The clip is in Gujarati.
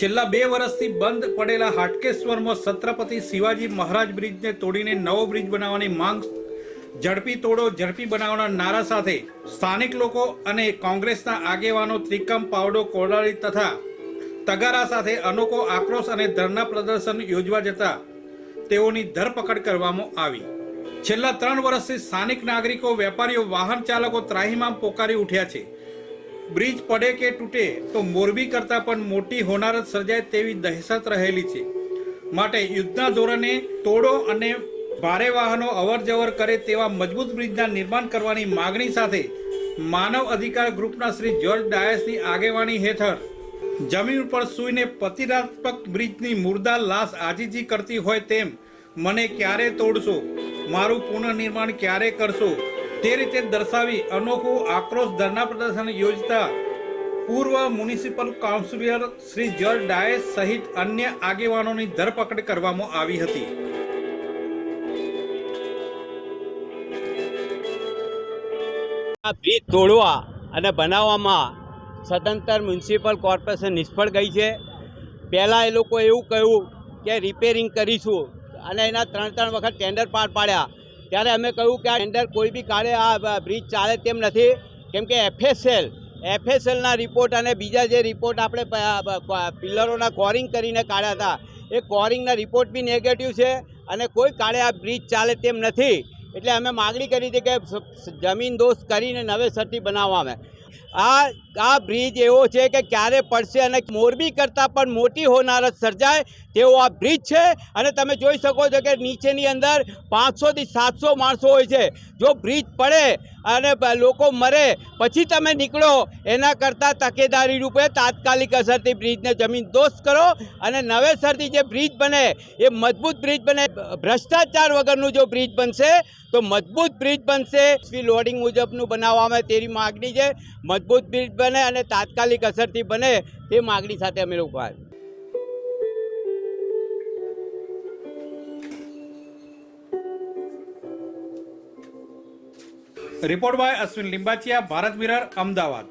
છેલ્લા બે વર્ષથી બંધ પડેલા હાટકેશ્વરમાં છત્રપતિ શિવાજી મહારાજ બ્રિજને તોડીને નવો બ્રિજ બનાવવાની માંગ ઝડપી તોડો, ઝડપી બનાવવાના નારા સાથે સ્થાનિક લોકો અને કોંગ્રેસના આગેવાનો ત્રિકમ, પાવડો, કોડાળી તથા તગારા સાથે અનોખો આક્રોશ અને ધરના પ્રદર્શન યોજવા જતા તેઓની ધરપકડ કરવામાં આવી. છેલ્લા ત્રણ વર્ષથી સ્થાનિક નાગરિકો, વેપારીઓ, વાહન ચાલકો ત્રાહીમામ પોકારી ઉઠ્યા છે. બ્રિજ પડે કે તૂટે તો મોરબી કરતાં પણ મોટી હોનારત સર્જાય તેવી દહેશત રહેલી છે. માટે યુદ્ધના ધોરણે તોડો અને ભારે વાહનો અવર જવર કરે તેવા મજબૂત બ્રિજના નિર્માણ કરવાની માગણી સાથે માનવ અધિકાર ગ્રુપના શ્રી જ્યોર્જ ડાયસની આગેવાની હેઠળ જમીન ઉપર સૂઈને પ્રતિરાત્મક બ્રિજની મુર્દા લાશ આજીજી કરતી હોય તેમ, મને ક્યારે તોડશો? મારું પુનઃનિર્માણ ક્યારે કરશો? તે રીતે દર્શાવી અનોખું આક્રોશ ધરના પ્રદર્શન યોજતા પૂર્વ municipal councillor Shri George Dias સહિત અન્ય આગેવાનોની ધરપકડ કરવામાં આવી હતી. આ બ્રિજ તોડવા અને બનાવવામાં સ્વતંત્ર મ્યુનિસિપલ કોર્પોરેશન નિષ્ફળ ગઈ છે. પહેલાં એ લોકો એવું કહ્યું કે રિપેરિંગ કરીશું અને એના ત્રણ ત્રણ વખત ટેન્ડર પાર પાડ્યા. ત્યારે અમે કહ્યું કે આ ટેન્ડર કોઈ બી કાળે આ બ્રિજ ચાલે તેમ નથી. કેમ કે એફએસએલ એફએસએલના રિપોર્ટ અને બીજા જે રિપોર્ટ આપણે પિલરોના કોરિંગ કરીને કાઢ્યા હતા, એ કોરિંગના રિપોર્ટ બી નેગેટિવ છે અને કોઈ કાળે આ બ્રિજ ચાલે તેમ નથી. એટલે અમે માગણી કરી હતી કે જમીન દોસ્ત કરીને નવેસરથી બનાવવા અમે આ આ બ્રિજ એવો છે કે ક્યારે પડશે અને મોરબી કરતાં પણ મોટી હોનારત સર્જાય તેવો આ બ્રિજ છે અને તમે જોઈ શકો છો કે નીચેની અંદર પાંચસોથી સાતસો માણસો હોય છે. જો બ્રિજ પડે અને લોકો મરે, પછી તમે નીકળો, એના કરતાં તકેદારી રૂપે તાત્કાલિક અસરથી બ્રિજને જમીન દોસ્ત કરો અને નવેસરથી જે બ્રિજ બને, એ મજબૂત બ્રિજ બને. ભ્રષ્ટાચાર વગરનું જો બ્રિજ બનશે, તો મજબૂત બ્રિજ બનશે. સ્પી લોડિંગ મુજબનું બનાવવામાં તેની માગણી છે. મજબૂત બ્રિજ બને અને તાત્કાલિક અસરથી બને તે માગણી સાથે અમે લોકો report by Ashwin Limbachiya Bharat Mirror Ahmedabad